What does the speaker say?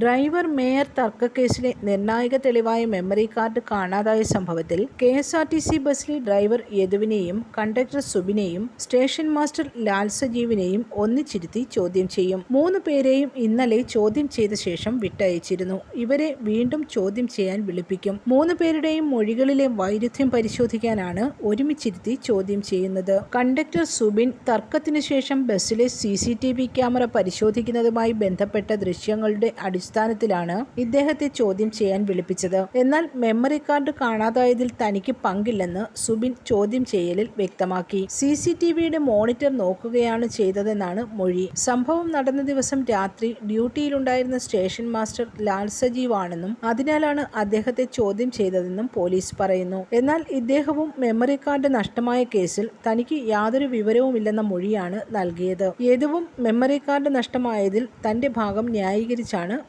Driver mayor തർക്കക്കേസിലെ നിർണായക തെളിവായ memory card കാണാതായ സംഭവത്തിൽ K S R T C ബസ്സിലെ ഡ്രൈവർ യദുവിനെയും കണ്ടക്ടർ സുബിനെയും സ്റ്റേഷൻ മാസ്റ്റർ ലാൽ സജീവിനെയും ഒന്നിച്ചിരുത്തി ചോദ്യം ചെയ്യും. മൂന്ന് പേരെയും ഇന്നലെ ചോദ്യം ചെയ്ത ശേഷം വിട്ടയച്ചിരുന്നു. ഇവരെ വീണ്ടും ചോദ്യം ചെയ്യാൻ വിളിപ്പിക്കും. മൂന്ന് പേരുടെയും മൊഴികളിലെ വൈരുദ്ധ്യം പരിശോധിക്കാനാണ് ഒരുമിച്ചിരുത്തി ചോദ്യം ചെയ്യുന്നത്. കണ്ടക്ടർ സുബിൻ തർക്കത്തിനു ശേഷം ബസ്സിലെ സി ക്യാമറ പരിശോധിക്കുന്നതുമായി ബന്ധപ്പെട്ട ദൃശ്യങ്ങളുടെ അടിസ്ഥാനത്തിലാണ് ഇദ്ദേഹത്തെ ചോദ്യം ചെയ്യാൻ വിളിപ്പിച്ചത്. എന്നാൽ മെമ്മറി കാർഡ് കാണാതായതിൽ തനിക്ക് പങ്കില്ലെന്ന് സുബിൻ ചോദ്യം ചെയ്യലിൽ വ്യക്തമാക്കി. സി സി ടി വിയുടെ മോണിറ്റർ നോക്കുകയാണ് ചെയ്തതെന്നാണ് മൊഴി. സംഭവം നടന്ന ദിവസം രാത്രി ഡ്യൂട്ടിയിലുണ്ടായിരുന്ന സ്റ്റേഷൻ മാസ്റ്റർ ലാൽ സജീവ് ആണെന്നും അതിനാലാണ് അദ്ദേഹത്തെ ചോദ്യം ചെയ്തതെന്നും പോലീസ് പറയുന്നു. എന്നാൽ ഇദ്ദേഹവും മെമ്മറി കാർഡ് നഷ്ടമായ കേസിൽ തനിക്ക് യാതൊരു വിവരവുമില്ലെന്ന മൊഴിയാണ് നൽകിയത്. ഏതുവും മെമ്മറി കാർഡ് നഷ്ടമായതിൽ തന്റെ ഭാഗം ന്യായീകരിച്ചാണ്